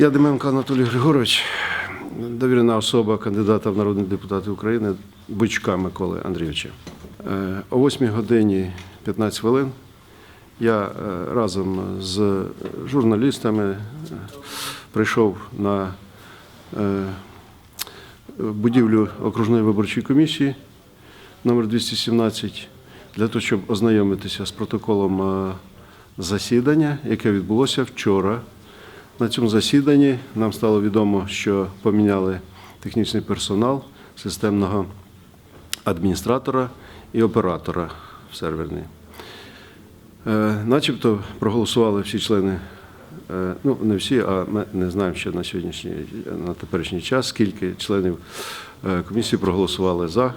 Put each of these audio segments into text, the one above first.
Я Деменко Анатолій Григорович, довірена особа кандидата в народні депутати України Бичка Миколи Андрійовича. Е, О 8 годині 15 хвилин я е, разом з журналістами е, прийшов на будівлю окружної виборчої комісії номер 217 для того, щоб ознайомитися з протоколом засідання, яке відбулося вчора. На цьому засіданні нам стало відомо, що поміняли технічний персонал системного адміністратора і оператора в серверній. Е, Начебто проголосували всі члени, е, ну не всі, а ми не знаємо ще на сьогоднішній на теперішній час, скільки членів е, комісії проголосували за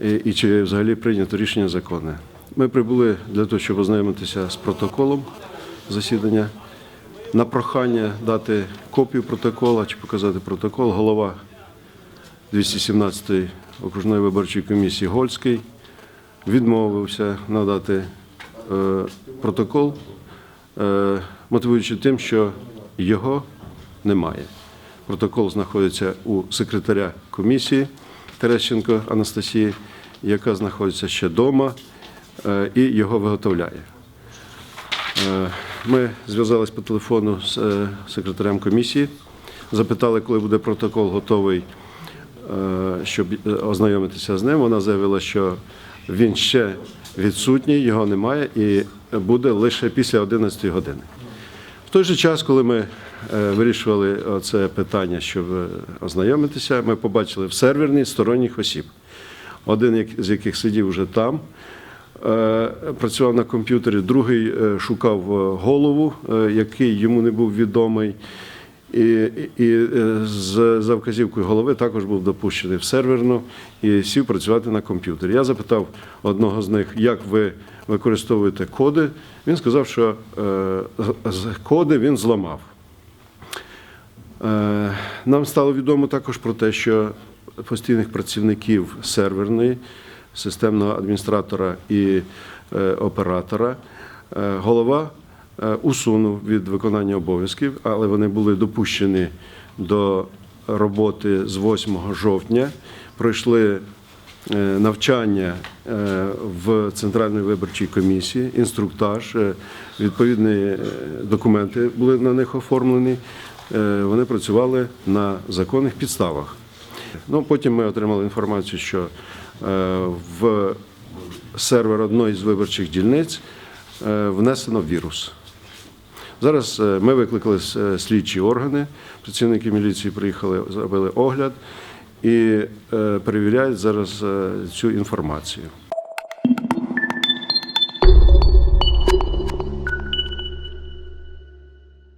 і, і чи взагалі прийнято рішення законне. Ми прибули для того, щоб ознайомитися з протоколом засідання. На прохання дати копію протокола чи показати протокол, голова 217-ї окружної виборчої комісії Гольський відмовився надати е, протокол, е, мотивуючи тим, що його немає. Протокол знаходиться у секретаря комісії Терещенко Анастасії, яка знаходиться ще вдома е, і його виготовляє. Ми зв'язались по телефону з е, секретарем комісії, запитали, коли буде протокол готовий, е, щоб е, ознайомитися з ним. Вона заявила, що він ще відсутній, його немає і буде лише після 11 години. В той же час, коли ми вирішували це питання, щоб ознайомитися, ми побачили в серверній сторонніх осіб. Один з яких сидів вже там, працював на комп'ютері, другий е, шукав е, голову, е, який йому не був відомий. І, і, е, з, за вказівкою голови також був допущений в серверну і сів працювати на комп'ютері. Я запитав одного з них, як ви використовуєте коди. Він сказав, що е, з- коди він зламав. Е, Нам стало відомо також про те, що постійних працівників серверної, системного адміністратора і е, оператора е, голова е, усунув від виконання обов'язків, але вони були допущені до роботи з 8 жовтня. Пройшли навчання в Центральній виборчій комісії, інструктаж, відповідні документи були на них оформлені. Вони працювали на законних підставах. Ну, потім ми отримали інформацію, що е, в сервер одної з виборчих дільниць е, внесено вірус. Зараз е, ми викликали слідчі органи, працівники міліції приїхали, зробили огляд і перевіряють зараз цю інформацію.